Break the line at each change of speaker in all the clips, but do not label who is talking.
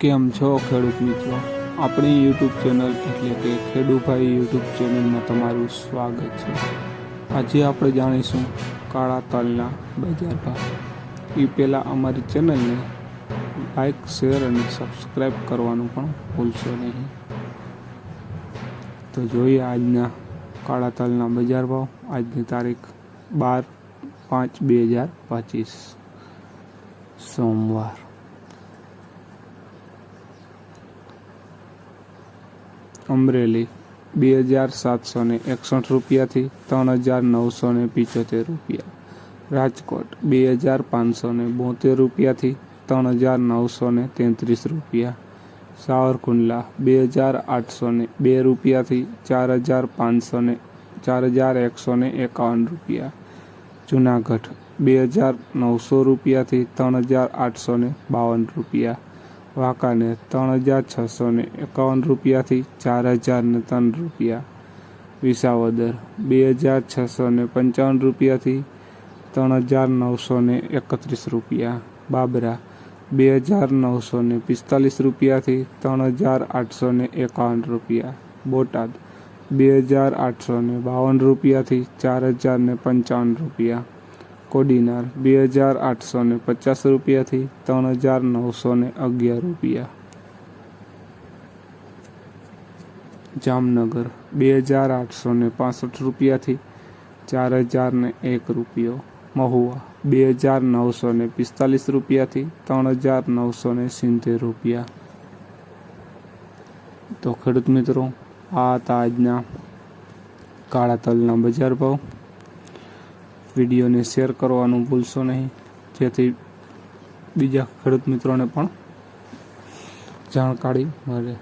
કેમ છો ખેડૂત મિત્રો? આપણી યુટ્યુબ ચેનલ એટલે કે ખેડૂભાઈ યુટ્યુબ ચેનલમાં તમારું સ્વાગત છે. આજે આપણે જાણીશું કાળા તલના બજાર ભાવ. એ પહેલાં અમારી ચેનલને લાઈક, શેર અને સબસ્ક્રાઈબ કરવાનું પણ ભૂલશો નહીં. તો જોઈએ આજના કાળા તલના બજાર ભાવ. આજની તારીખ બાર પાંચ બે હજાર પચીસ. સોમવાર. અમરેલી, બે હજાર સાતસો ને એકસઠ રૂપિયાથી ત્રણ હજાર નવસો ને પિચોતેર રૂપિયા. રાજકોટ, બે હજાર પાંચસો ને બોતેર રૂપિયાથી ત્રણ હજાર નવસો ને તેત્રીસ રૂપિયા. સાવરકુંડલા, બે હજાર આઠસો ને બે રૂપિયાથી ચાર હજાર પાંચસો ને ચાર હજાર એકસો ને એકાવન રૂપિયા. જુનાગઢ, બે હજાર નવસો રૂપિયાથી ત્રણ હજાર આઠસો ને બાવન રૂપિયા. વાંકાનેર ત્રણ હજાર છસો ને એકાવન રૂપિયાથી ચાર હજાર ને ત્રણ રૂપિયા. વિસાવદર બે હજાર છસો ને પંચાવન રૂપિયાથી ત્રણ હજાર નવસો ને એકત્રીસ રૂપિયા. બાબરા બે હજાર નવસો ને પિસ્તાલીસ રૂપિયાથી ત્રણ હજાર આઠસો ને એકાવન રૂપિયા. બોટાદ બે હજાર આઠસો ને બાવન રૂપિયાથી ચાર હજાર ને પંચાવન રૂપિયા. કોડીનાર બે હજાર આઠસો ને પચાસ રૂપિયાથી ત્રણ હજાર નવસો ને અગિયાર રૂપિયા. જામનગર, બે હજાર આઠસો ને પાસઠ રૂપિયાથી ચાર હજાર ને એક રૂપિયો. મહુવા, બે હજાર નવસો ને પિસ્તાલીસ રૂપિયાથી ત્રણ હજાર નવસો ને સિત્તેર રૂપિયા. તો ખેડૂત મિત્રો, આ હતા આજના કાળા તલના બજાર ભાવ. વિડીયોને શેર કરવાનું ભૂલશો નહીં. જેથી બીજા ખેડૂત મિત્રોને પણ જાણકારી મળે.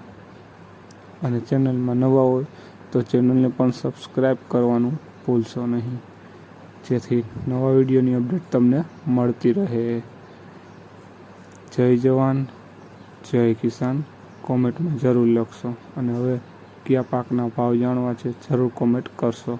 અને ચેનલમાં નવા હોય તો ચેનલને પણ સબસ્ક્રાઈબ કરવાનું ભૂલશો નહીં. જેથી નવા વિડીયોની અપડેટ તમને મળતી રહે. જય જવાન, જય કિસાન. કોમેન્ટમાં જરૂર લખશો. અને હવે કયા પાકના ભાવ જાણવા છે, જરૂર કોમેન્ટ કરશો.